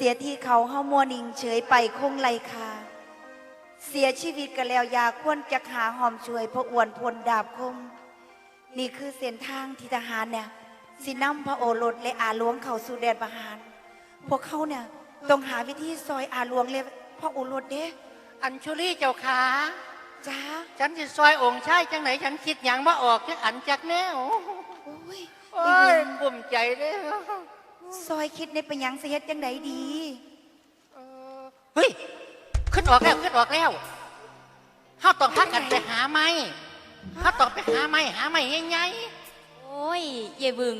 สียที่เขาเฮามัวนิ่งเฉยไปคงไรคาเสียชีวิตกันแล้วอยาควรจะหาหอมช่วยพระอวนพลดาบคม นี่คือเส้นทางที่ทหารเนี่ยสินำพระโอรสและอาหลวงเข้าสู่แดนประหาร พวกเขาเนี่ยต้องหาวิธีซอยอาหลวงและพระโอรสเด้อัญชุลีเจ้าขาจ้าฉันสิซอยองค์ชายจังไหนฉันคิดหยังมาออกจักอันจักแนวโอ้ยโอ้นี่ยเว้ยกลุ่มใจเด้อ ซอยคิดในเป็นหยังสิเฮ็ดจังไดดีเออเฮ้ย ขึ้นออกแล้วขึ้นออกแล้วเฮาต้องพักกันไปหาไม้เฮาต้องไปหาไม้หาไม้ใหญ่โอ้ยเย่บึง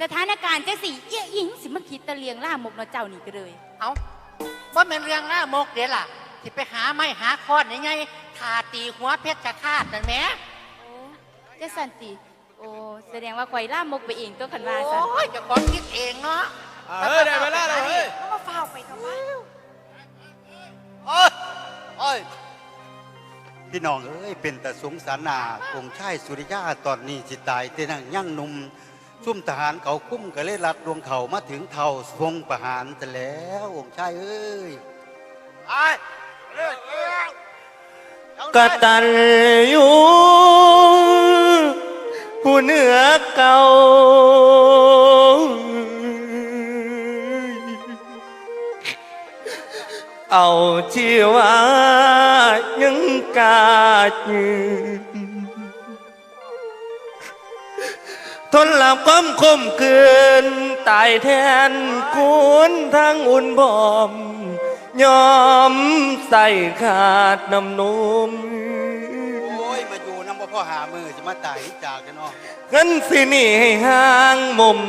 สถานการณ์จะสิเอี้ยอิงสิมาคิดตะเลียงล่ามกเนาะเจ้านี่ก็เลยๆเอาว่าเป็นเรื่องล่ามกเดี๋ยวล่ะที่ไปหาไม้หาคอนใหญ่ๆทาตีหัวเพชรจะคาดนั่นแหมโอ้จะสันติโอ้แสดงว่าข่อยล่ามกไปเองตัวขันว่าสันโอ้ยเจะของคิดเองเนาะเฮ้ยได้เวลาแล้วเฮ้ยเขามาเฝ้าไปทำไมโอ้ยโอ้ยพี่น้องเอ้ยเป็นแต่สงสารนาองค์ชายสุริยาตอนนี้สิตายแต่นั่งยั่งหนุ่มซุ่มทหารเขาคุ้มกะเลยลัดดวงเขามาถึงเท่าทรงประหารแต่แล้วองค์ชายเอ้ยไอ้เร็วเร็วกตันอยู่ ผู้เหนือเก่า เอาชีวายังกายืนทนหลับความคมเกินตายแทนคุณทั้งอุ่นพร้อม ยอมใส่ขาดน้ำนม พ่อหามือสิมาตายจากกันเนาะกันสิหนี่ให้ห่างมุม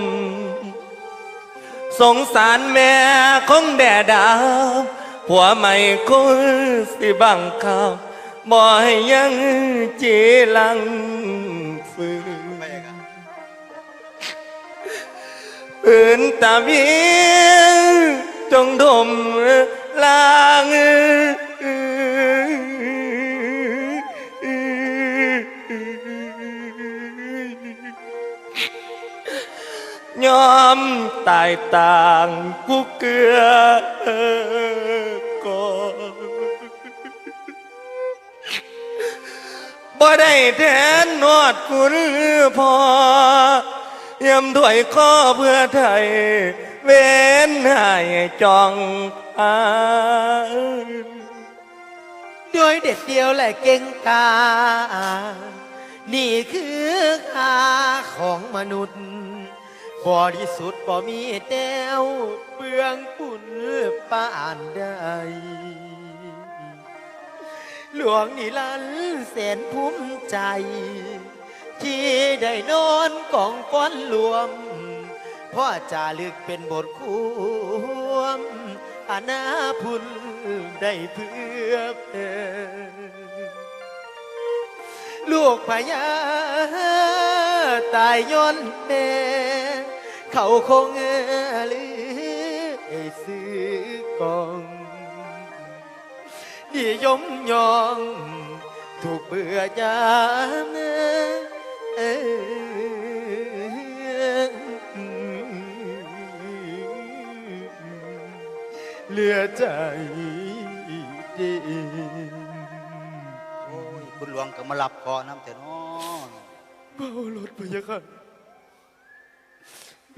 สงสารแม่ของแด่ดาวผัวใหม่คุสิบังคับบ่ให้ยังจีลังฝืนไปกันปืนตาเวียจงดมลาง ตายต่างผู้เกลือก่อนบ่ได้แทนนวดคุณพอยำด้วยข้อเพื่อไทย เว้นให้จองอานด้วยเด็ดเดียวและเก่งกา นี่คือค่าของมนุษย์ บริสุทธิ์บ่มีแต้วเปลืองปุ่นป่านใดหลวงนิรันแสนภูมิใจ ที่ได้นอนกองก้อนรวมพ่อจาลึกเป็นบทควมอาณาพุนได้เพื่อเพอลูกพญาตายย้อนแม่ เขาคงเอลือซื้อกองนิยมยองถูกเบื่อยามเอเหลือใจเดีโอ้ยคุณหลวงก็มาหลับคอน้ำแต่นอนเบารถพยาค่ะ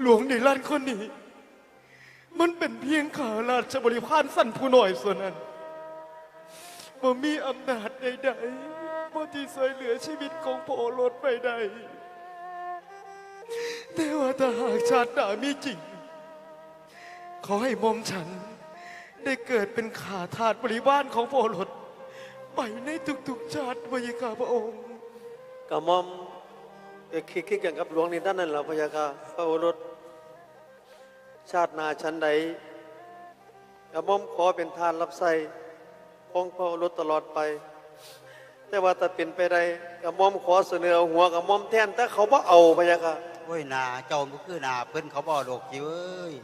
หลวงในรันคนนี้ มันเป็นเพียงข่าราชบริพารสั้นผู้หน่อยส่วนนั้นบ่มีอำนาจใดๆบ่ที่ช่วยเหลือชีวิตของพระโอรสไปได้ แต่ว่าถ้าหากชาติหน้ามีจริง ขอให้มอมฉัน ได้เกิดเป็นข่าทาสบริวารของพระโอรสไปในทุกๆชาติพระยาค่ะพระองค์กระมอมก็คิดคิดกันกับหลวงในด้านนั้นแหละพะยาค่ะพระโอรส ชาติหนาชั้นใดกระหม่อมขอเป็นทานรับใส่ของพระโอรสตลอดไป แต่ว่าถ้าเป็นไปได้กระหม่อมขอเสนอเอาหัวกระหม่อมแทนแต่เขาบ่เอาพะยาค่ะโอ้ยหนาเจ้ามันคือหนาเพิ่นเขาบ่ดอกจิวเอ้ย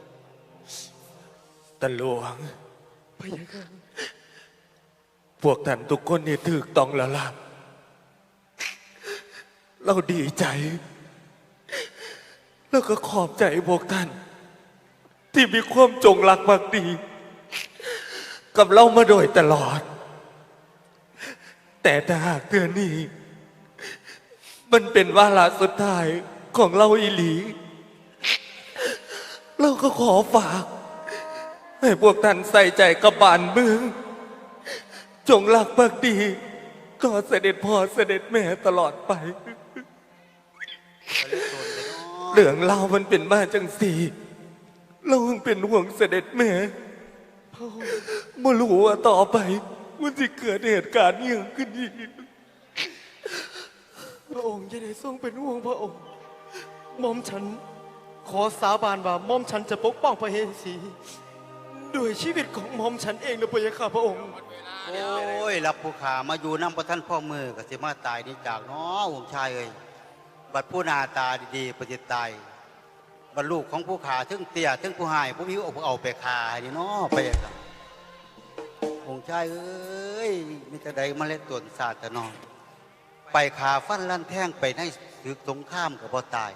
ตะหลวงพยาค่ะพวกท่านทุกคนนี่ถูกต้องแล้วล่ะเราดีใจ แล้วก็ขอบใจพวกท่าน ที่มีความจงรักภักดี กับเรามาโดยตลอด แต่ถ้าหากเดือนนี้ มันเป็นวาระสุดท้ายของเราอีหลี เราก็ขอฝาก ให้พวกท่านใส่ใจกับบานเมือง จงรักภักดี ก็เสด็จพ่อเสด็จแม่ตลอดไป เรื่องเรามันเป็นมาจังสี่ เราเพิ่งเป็นห่วงเสด็จแม่ไม่รู้ว่าต่อไป มันจะเกิดเหตุการณ์อหย่างขึ้นอีกพระองค์จะได้ทรงเป็นห่วงพระองค์หม่อมฉัน ขอสาบานว่าหม่อมฉันจะปกป้องพระเฮสีด้วยชีวิตของหม่อมฉันเองนะพระยาค่ะพระองค์ โอ้ยรับผู้ขามาอยู่น้ำพระท่านพ่อมือก็สิมาตายนี่จากเนาะวงชายเอ้ยบัดผู้หนาตาดีๆปฏิตาย บัดลูกของผู้ขาถึงเตี้ยถึงผู้หายผู้มีเอาเอาไปขานี่เนาะไปครับวงชายเอ้ยมิตรใดเมาเล็ดตวนศาสตร์แต่นอนไปขาฟันลั่นแท่งไปในศึกสงครามกับบ่ตาย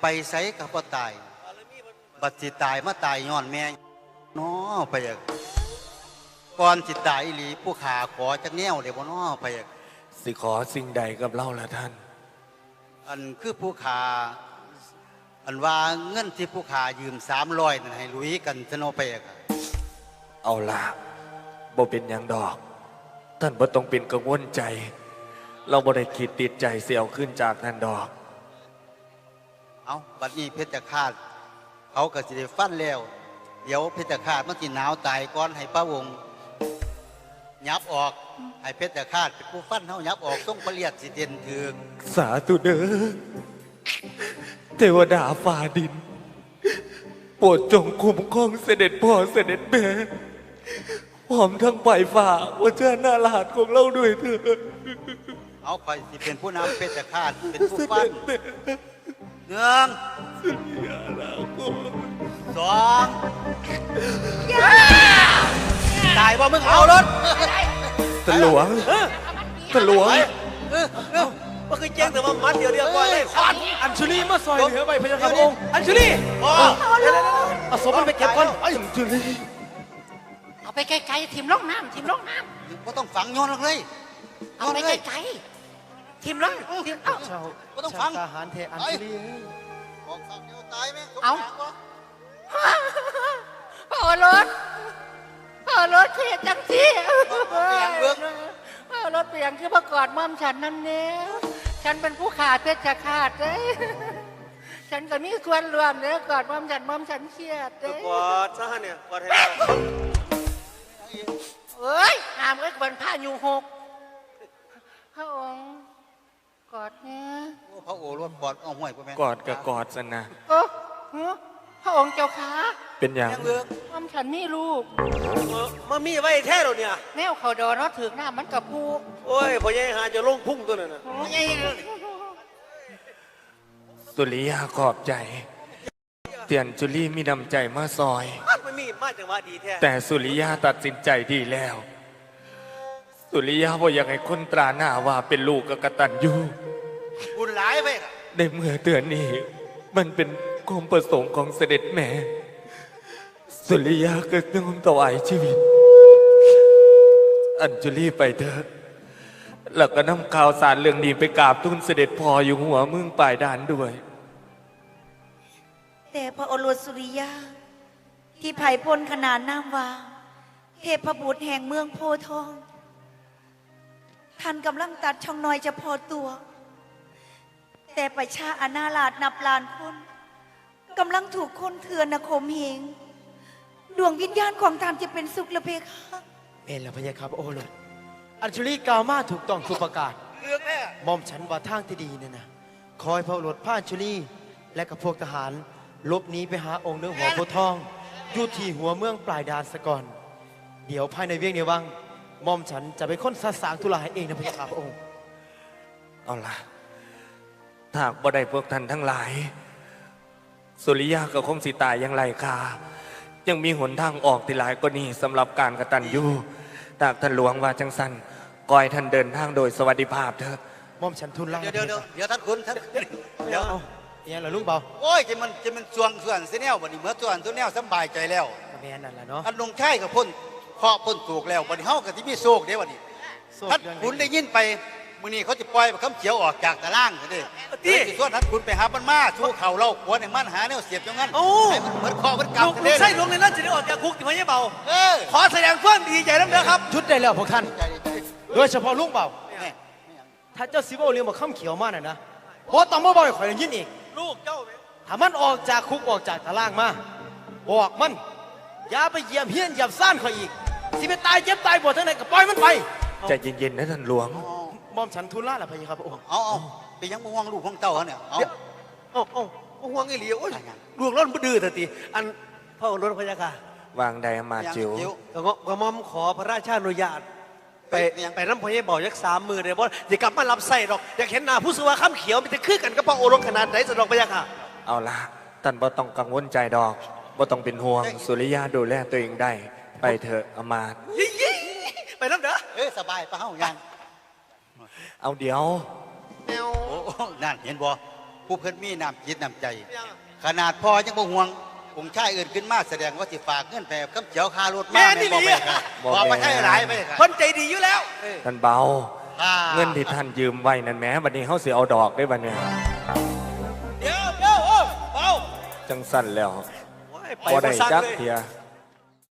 ไปไสกับบ่ตาย บัดสิตายมาตายย้อนแม่เนาะไปอะก่อนจิตตายอีหลีผู้ขาขอจักแนวเดี๋ยวบ่น้อไปอะสิขอสิ่งใดกับเราละท่าน อันคือผู้ขา อันว่าเงินที่ผู้ขายืมสามร้อยนั่นให้ลุยกันซะเนอไปอะค่ะเอาละบ่เป็นอย่างดอก ท่านบ่ต้องเป็นกังวลใจ เราบ่ได้คิดติดใจเสียเอาขึ้นจากท่านดอก เอาบัดนี้เพชรฆาตเขาก็สิได้ฟันแล้ว เดี๋ยวเพชรฆาตมันสิหนาวตายก่อนให้พระวงศ์ยับออกให้เพชรฆาตเป็นผู้ฟันเฮายับออกต้องประเลียดสิเด่นถึงสาธุเด้อ เทวดาฟ้าดิน โปรดจงคุ้มครองเสด็จพ่อเสด็จแม่พร้อมทั้งปลายฝ่าว่าเจ้าหน้าลาดของเราด้วยเถิดเอาคอยสิเป็นผู้นำเพชรฆาตเป็นผู้เสฟัด็นจแม่หนึ่งอย่าลาโกรธสองตายว่ามึงเอารถตะหลวงตะหลวง ว่าคือแจ้งแต่ว่ามัดเดียวเดียวก่อนเลยขวัญอัญชุลีมาซอยเหลือไปพระยาค่ะพระองค์อัญชุลีพ่อเอาศพมันไปเก็บก่อนอัญชุลีเอาไปไกลๆทิมล่องน้ำทิมล่องน้ก็ต้องฝังย้อนลงเลยำเอาไปไกลๆทิมล่องทิมเอาเจ้าบ่ต้องฟังชาทหารเทอัญชุลีบอกฝังเดียวตายไหมเอาพ่อรถพ่อรถเสียจังสิพ่อรถเปลี่ยนคือประกอดม่อมฉันนั่นเนี่ย ฉันเป็นผู้ขาดเพชรขาดเลยฉันก็มีส่วนรวมเลยกอดม่อมฉันม่อมฉันเครียดเลยกอดซะเนี่ยกอดให้เราเอ้ยหามก็บนผ้าอยู่หกพระองค์กอดเนี่ยพระโอรสกอดเอาห้วยพ่อแม่กอดกับกอดสนะโอ้ฮะ พระองค์เจ้าขาเป็นอย่างยังเลือกม่อมฉันนี่ลูกมามีไว้แท้เราเนี่ย แนวเขาดอเนาะถึงหน้ามันกับผูโอ้ยพอยังหาจะลงพุ่งตัวนั่นน่ะสุริยาขอบใจ เตียนจุลีมีน้ำใจมาซอยมันมีมาจังหวะดีแท้แต่สุริยาตัดสินใจดีแล้ว สุริยาบ่อยากให้คนตราหน้าว่าเป็นลูกกกตันยูบุญหลายไปค่ะ ในเมื่อเตือนนี้ มันเป็น ความประสงค์ของเสด็จแม่ สุริยาก็ต้องถวายชีวิต อัญจุลีไปเถอะแล้วก็นำข่าวสารเรื่องนี้ไปกราบทูลเสด็จพ่ออยู่หัวเมืองปลายด่านด้วย แต่พระโอรสสุริยา ที่ไผ่พลขนานนามว่า เทพบุตรแห่งเมืองโพทอง ท่านกำลังตัดช่องน้อยเฉพาะตัว แต่ประชาอาณาลาดนับล้านคน กำลังถูกคนเถื่อนนะข่มเหงดวงวิญญาณของท่านจะเป็นสุขละเพคะเอ็นละพระยาค่ะพระโอรสอัญชุลีกล่าวมาถูกต้องทุกประการเลือกแน่หมอมฉันว่าทางที่ดีเนี่ยนะคอยพระโอรสพาอัญชุลี และกับพวกทหารหลบหนีไปหาองค์เนื้อหัวโพธิ์ทองอยู่ที่หัวเมืองปลายดานสะก่อน เดี๋ยวภายในเวียงในวังหมอมฉันจะไปค้นสาสางธุระให้เองนะพระยาค่ะพระองค์ เอาล่ะถ้าหากบ่ได้พวกท่านทั้งหลาย สุริยากับคงสิตายอยังไรคายังมีหนทางออกที่หลายกว่านี้สำหรับการกระตันยูตากท่านหลวงว่าจังสันกอยท่านเดินทางโดยสวัสดิภาพเถอะหมอมฉันทุนล่าเดี๋ยวเดี๋ยวเดี๋ยวเดี๋ยวท่านคุณท่านเดี๋ยวเอาเนี่ยเหรอลุงเบาโอ้ยจะมันจะมันสวงส่วนเสแนวบัดนี้เมื่อส่วนตัวแนวสำบายใจแล้วก็แม่นนั่นแหละเนาะอันลงใช่กับพ่นคเคาะพ้นโศกแล้วบัดนี้เฮาก็สิมีโศกเด้บัดนี้โศกท่านเรื่องคุณได้ยินไป มื้อนี้เขาจะปล่อยบักคำเขียวออกจากตารางซะเด้ติเดี๋ยวสิส่วนท่านคุณไปหามันมาสู้เข่าเราขวนให้มันหาแนวเสียบจังงั้นโอ้ ให้มันเหมือนเคาะเหมือนกำลูกซะลูเด้กไส้หลวงในนั้นจะได้ออกจากคุกที่พะเยาเบา เออขอแสดงความดีใจน้ำเด้อครับ ชุดได้แล้วพวกท่าน ใจใจโดยเฉพาะลุงเบาแม่ถ้าเจ้าสิเว้าเรื่องบักข้ามเขียวมาน่ะนะบ่ต้องมาบอกให้ข่อยได้ยินอีก ลูกเจ้าถ้ามันออกจากคุกออกจากตารางมา บอกมัน อย่าไปเหยียบเฮี้ยนเหยียบซ่านข่อยอีก สิไปตายเจ็บตายปวดทั้งไหนก็ปล่อยมันไป ใจเย็นๆนะท่านหลวง มอมฉันทุนล่าละพะยะครับพระองค์เอาเอาไปยังบ่ห่วงลูกของเต้าเขาเนี่ยเอา เดี๋ยวเอ้าเอ้าบ่ห่วงไอ้เหลียวโอ้ยอะไรอะลูกร้อนบ่ดื้อทันทีอันพ่อรถพะยาค่ะวางไดอามาตย์จิ๋วจิ๋ว กระงกระหม่อมขอพระราชาอนุญาต ไปไปยัง ไปน้ำพะเยาเบายักสามมือเลยบ่อย่ากลับมารับใส่ดอก อยากเห็นหน้าผู้สวาข้ามเขียวมันจะคือกันกับพระโอรสขนาดไหนสะดอกพะยาค่ะเอาละท่านบ่ต้องกังวลใจดอกบ่ต้องเป็นห่วงสุริยาดูแลตัวเองได้ ไปเถอะอามาตย์ยี่ยี่ไปน้ำเด้อ เอ้ยสบายปะเฮายัง เอาเดี๋ยวแมวโอ้โอ้นั่นเห็นบ่ผู้เพิ่นมีน้ำจิตน้ำใจยังขนาดพ่อยังบ่ห่วงองค์ชายอื่นขึ้นมาแสดงว่าสิฝากเงินไปกับคำเจียวคารถมาแม่นี่บ่ดีไปอะครับบ่บอกแม่ไปให้หลายไปครับคนใจดีอยู่แล้ว ท่านเบา อ่าเงินที่ท่านยืมไว้นั่นแหม้บัดนี้เฮาสิเอาดอกได้บัดเนี่ยเดี๋ยวเดี๋ยวโอ้เบาจังสั่นแล้วโอ้ยไปบ่ได้สั่งจักเลยเทีย